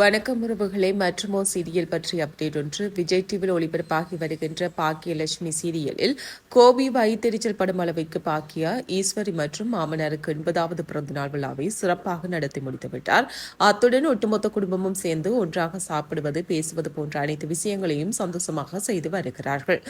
வணக்கம் உறவுகளே மற்றுமோ சீரியல் பற்றிய அப்டேட் ஒன்று. விஜய் டிவியில் ஒளிபரப்பாகி வருகின்ற பாக்கியலட்சுமி சீரியலில் கோபி வைத்தெரிச்சல் படும் அளவிற்கு பாக்கியா ஈஸ்வரி மற்றும் மாமனாருக்கு எண்பதாவது பிறந்த நாள் விழாவை சிறப்பாக நடத்தி முடித்துவிட்டார். அத்துடன் ஒட்டுமொத்த குடும்பமும் சேர்ந்து ஒன்றாக சாப்பிடுவது பேசுவது போன்ற அனைத்து விஷயங்களையும் சந்தோஷமாக செய்து வருகிறார்கள்.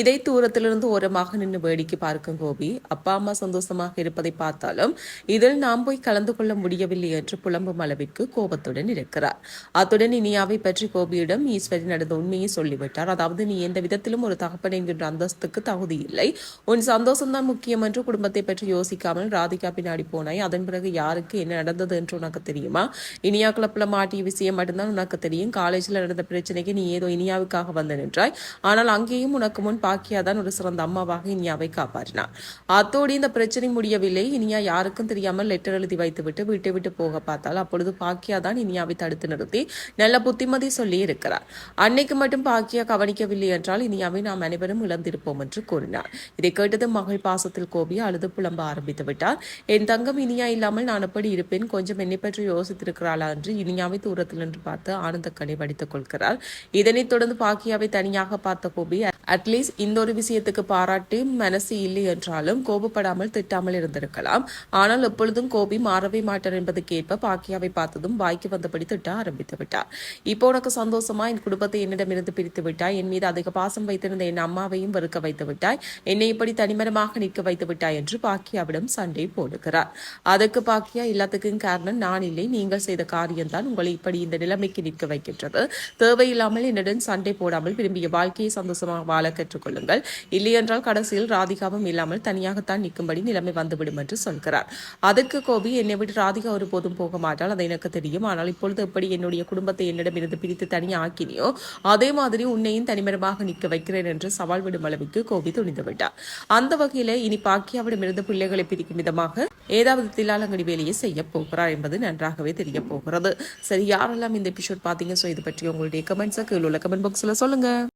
இதை தூரத்திலிருந்து ஓரமாக நின்று வேடிக்கை பார்க்கும் கோபி அப்பா அம்மா சந்தோஷமாக இருப்பதை பார்த்தாலும் இதில் நாம் போய் கலந்து கொள்ள முடியவில்லை என்று புலம்பும் அளவிற்கு கோபத்துடன் இருக்கிறார். அத்துடன் இனியாவை பற்றி கோபியிடம் ஈஸ்வரி நடந்த உண்மையை சொல்லிவிட்டார். அதாவது நீ எந்த விதத்திலும் ஒரு தகப்பன் என்கின்ற அந்தஸ்துக்கு தகுதி இல்லை. உன் சந்தோஷம்தான் முக்கியம் என்று குடும்பத்தை பற்றி யோசிக்காமல் ராதிகா பின்னாடி போனாய். அதன் பிறகு யாருக்கு என்ன நடந்தது என்று உனக்கு தெரியுமா? இனியா கிளப்ல மாட்டிய விஷயம் மட்டும்தான் உனக்கு தெரியும். காலேஜில் நடந்த பிரச்சனைக்கு நீ ஏதோ இனியாவுக்காக வந்து நின்றாய். ஆனால் அங்கேயும் உனக்கு முன் பாக்கியா தான் ஒரு சிறந்த அம்மாவாக இனியாவை காப்பாற்றினார். அத்தோடு இந்த பிரச்சனை முடியவில்லை. இனியா யாருக்கும் தெரியாமல் லெட்டர் எழுதி வைத்துவிட்டு வீட்டை விட்டு போக பார்த்தால் அப்பொழுது பாக்கியா தான் இனியாவை தடுத்து நிறுத்த நல்ல புத்திமதி சொல்லி இருக்கிறார். அன்னைக்கு மட்டும் பாக்கியா கவனிக்கவில்லை என்றால் இனியாவை நாம் அனைவரும் இழந்திருப்போம் என்று கூறினார். இதை கேட்டதும் மகள் பாசத்தில் கோபி அழுது புலம்ப ஆரம்பித்து விட்டார். என் தங்கம் இனியா இல்லாமல் நான் எப்படி இருப்பேன்? கொஞ்சம் என்னை பற்றி யோசித்திருக்கிறாளா? என்று இனியாவை தூரத்தில் நின்று பார்த்து ஆனந்த கனி வடித்துக் கொள்கிறார். இதனைத் தொடர்ந்து பாக்கியாவை தனியாக பார்த்த கோபி அட்லீஸ்ட் இந்த ஒரு விஷயத்துக்கு பாராட்டி மனசு இல்லை என்றாலும் கோபப்படாமல் திட்டாமல் இருந்திருக்கலாம். ஆனால் எப்பொழுதும் கோபி மாறவே மாட்டார் என்பதுக்கேற்ப பாக்கியாவை பார்த்ததும் வாய்க்கு வந்தபடி திட்ட ஆரம்பித்து விட்டார். இப்போ உனக்கு சந்தோஷமா? என் குடும்பத்தை என்னிடமிருந்து பிரித்து விட்டாய். என் மீது அதிக பாசம் வைத்திருந்த என் அம்மாவையும் வெறுக்க வைத்து விட்டாய். என்னை இப்படி தனிமரமாக நிற்க வைத்து விட்டாய் என்று பாக்கியாவிடம் சண்டை போடுகிறார். அதற்கு பாக்கியா எல்லாத்துக்கும் காரணம் நான் இல்லை. நீங்கள் செய்த காரியம்தான் உங்களை இப்படி இந்த நிலைமைக்கு நிற்க வைக்கின்றது. தேவையில்லாமல் என்னுடன் சண்டை போடாமல் விரும்பிய வாழ்க்கையை சந்தோஷமாக வாழ கற்றுக்கொள்ளுங்கள் இல்லையென்றால் கடைசியில் ராதிகாவும் இல்லாமல் தனியாகத்தான் நிற்கும்படி நிலைமை வந்துவிடும் என்று சொல்கிறார். அதற்கு கோபி என்னை விட்டு ராதிகா ஒருபோதும் போக மாட்டால் அது எனக்கு தெரியும். ஆனால் இப்பொழுது எப்படி என்னுடைய குடும்பத்தை என்னிடமிருந்து பிரித்து தனியாக்கினியோ அதே மாதிரி உன்னையும் தனிமரமாக நிற்க வைக்கிறேன் என்று சவால் விடும் அளவுக்கு கோபி துணிந்து விட்டார். அந்த வகையில இனி பாக்கியாவிடமிருந்து பிள்ளைகளை பிரிக்கும் விதமாக ஏதாவது தில்லாலங்கடி வேலையை செய்ய போகிறார் என்பது நன்றாகவே தெரிய போகிறது. சரி யாரெல்லாம் இந்த எபிசோட் பார்த்தீங்க? ஸோ இது பற்றி உங்களுடைய கமெண்ட்ஸை கீழே உள்ள கமெண்ட் பாக்ஸில் சொல்லுங்க.